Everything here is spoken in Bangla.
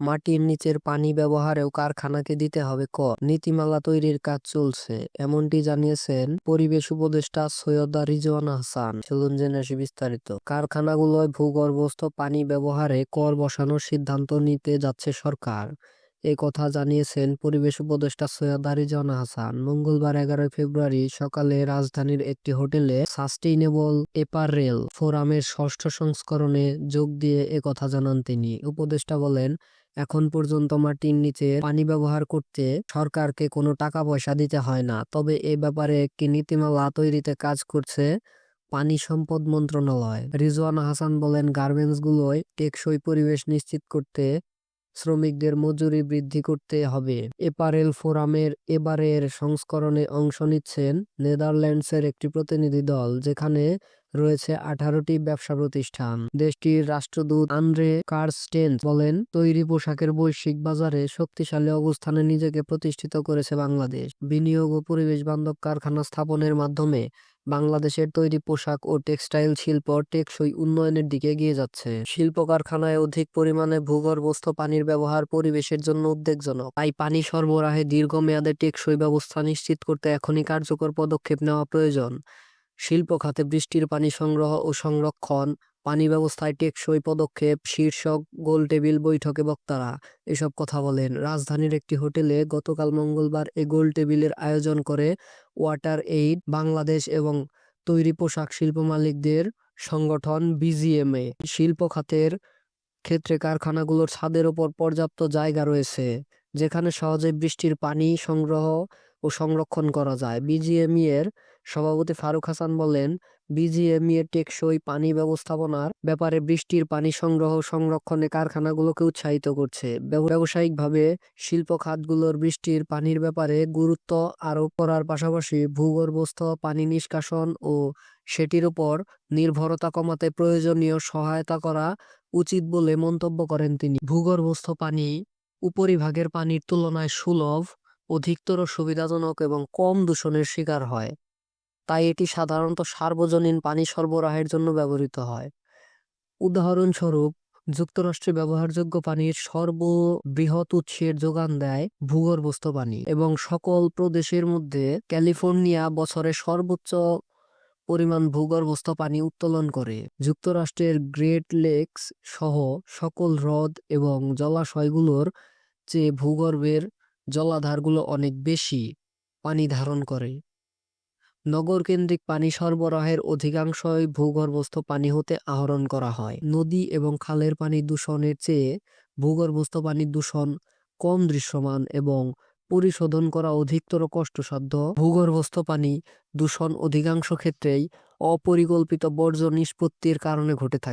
মাটির নিচের পানি ব্যবহারেও কারখানাকে দিতে হবে কর নীতিমালা তৈরির কাজ চলছে, এমনটি জানিয়েছেন পরিবেশ উপদেষ্টা সৈয়দা রিজওয়ানা হাসান চলুন জেনে বিস্তারিত। কারখানাগুলোয় ভূগর্ভস্থ পানি ব্যবহারে কর বসানোর সিদ্ধান্ত নিতে যাচ্ছে সরকার। এ কথা জানিয়েছেন পরিবেশ উপদেষ্টা সৈয়দা রিজওয়ানা হাসান মঙ্গলবার এগারোই ফেব্রুয়ারি সকালে রাজধানীর একটি হোটেলে সাস্টেইনেবল এপারেল ফোরামের ষষ্ঠ সংস্করণে যোগ দিয়ে এ কথা জানান তিনি। উপদেষ্টা বলেন এখন পর্যন্ত মাটির নিচে পানি ব্যবহার করতে সরকারকে কোনো টাকা পয়সা দিতে হয় না। তবে এ ব্যাপারে একটি নীতিমালা তৈরিতে কাজ করছে পানি সম্পদ মন্ত্রণালয়। রিজওয়ান হাসান বলেন, গার্মেন্টসগুলোয় টেকসই পরিবেশ নিশ্চিত করতে শ্রমিকদের মজুরি বৃদ্ধি করতে হবে। এপারেল ফোরামের এবারের সংস্করণে অংশ নিচ্ছেন নেদারল্যান্ডসের একটি প্রতিনিধি দল, যেখানে রয়েছে আঠারোটি ব্যবসা প্রতিষ্ঠান। দেশটির রাষ্ট্রদূত আন্দ্রে কার্স্টেন বলেন, তৈরি পোশাকের বৈশ্বিক বাজারে শক্তিশালী অবস্থানে নিজেকে প্রতিষ্ঠিত করেছে বাংলাদেশ। বিনিয়োগ ও পরিবেশ বান্ধব কারখানা স্থাপনের মাধ্যমে বাংলাদেশের তৈরি পোশাক ও টেক্সটাইল শিল্প টেকসই উন্নয়নের দিকে এগিয়ে যাচ্ছে। শিল্প কারখানায় অধিক পরিমাণে ভূগর্ভস্থ পানির ব্যবহার পরিবেশের জন্য উদ্বেগজনক। তাই পানি সরবরাহে দীর্ঘমেয়াদে টেকসই ব্যবস্থা নিশ্চিত করতে এখনই কার্যকর পদক্ষেপ নেওয়া প্রয়োজন। শিল্প খাতে বৃষ্টির পানি সংগ্রহ ও সংরক্ষণ, পানি ব্যবস্থায় টেকসই পদক্ষেপ, শীর্ষক গোলটেবিল বৈঠকে বক্তারা এসব কথা বলেন। রাজধানীর একটি হোটেলে গতকাল মঙ্গলবার এ গোলটেবিলের আয়োজন করে ওয়াটার এইড বাংলাদেশ এবং তৈরি পোশাক শিল্প মালিকদের সংগঠন বিজিএমএ। শিল্প খাতের ক্ষেত্রে কারখানাগুলোর ছাদের ওপর পর্যাপ্ত জায়গা রয়েছে, যেখানে সহজে বৃষ্টির পানি সংগ্রহ ও সংরক্ষণ করা যায়। বিজিএমই এর সভাপতি ফারুক হাসান বলেন বিজিএমই এর টেকসই পানি ব্যবস্থাপনার ব্যাপারে বৃষ্টির পানি সংগ্রহ সংরক্ষণে কারখানাগুলোকে উৎসাহিত করছে। ব্যবসায়িকভাবে শিল্প খাতগুলোর বৃষ্টির পানির ব্যাপারে গুরুত্ব আরোপ করার পাশাপাশি ভূগর্ভস্থ পানি নিষ্কাশন ও সেটির উপর নির্ভরতা কমাতে প্রয়োজনীয় সহায়তা করা উচিত বলে মন্তব্য করেন তিনি। ভূগর্ভস্থ পানি উপরিভাগের পানির তুলনায় সুলভ, অধিকতর সুবিধাজনক এবং কম দূষণের শিকার হয়। তাই এটি সাধারণত সার্বজনীন পানি সরবরাহের জন্য ব্যবহৃত হয়। উদাহরণস্বরূপ, যুক্তরাষ্ট্রে ব্যবহারযোগ্য পানির সর্ববৃহৎ উৎসের যোগান দেয় ভূগর্ভস্থ পানি এবং সকল প্রদেশের মধ্যে ক্যালিফোর্নিয়া বছরে সর্বোচ্চ পরিমাণ ভূগর্ভস্থ পানি উত্তোলন করে। যুক্তরাষ্ট্রের গ্রেট লেকস সহ সকল হ্রদ এবং জলাশয়গুলোর চেয়ে ভূগর্ভের জলাধারগুলো অনেক বেশি পানি ধারণ করে। নগরকেন্দ্রিক পানি সরবরাহের অধিকাংশই ভূগর্ভস্থ পানি হতে আহরণ করা হয়। নদী এবং খালের পানি দূষণের চেয়ে ভূগর্ভস্থ পানি দূষণ কম দৃশ্যমান এবং পরিশোধন করা অধিকতর কষ্টসাধ্য। ভূগর্ভস্থ পানি দূষণ অধিকাংশ ক্ষেত্রেই অপরিকল্পিত বর্জ্য নিষ্পত্তির কারণে ঘটে থাকে।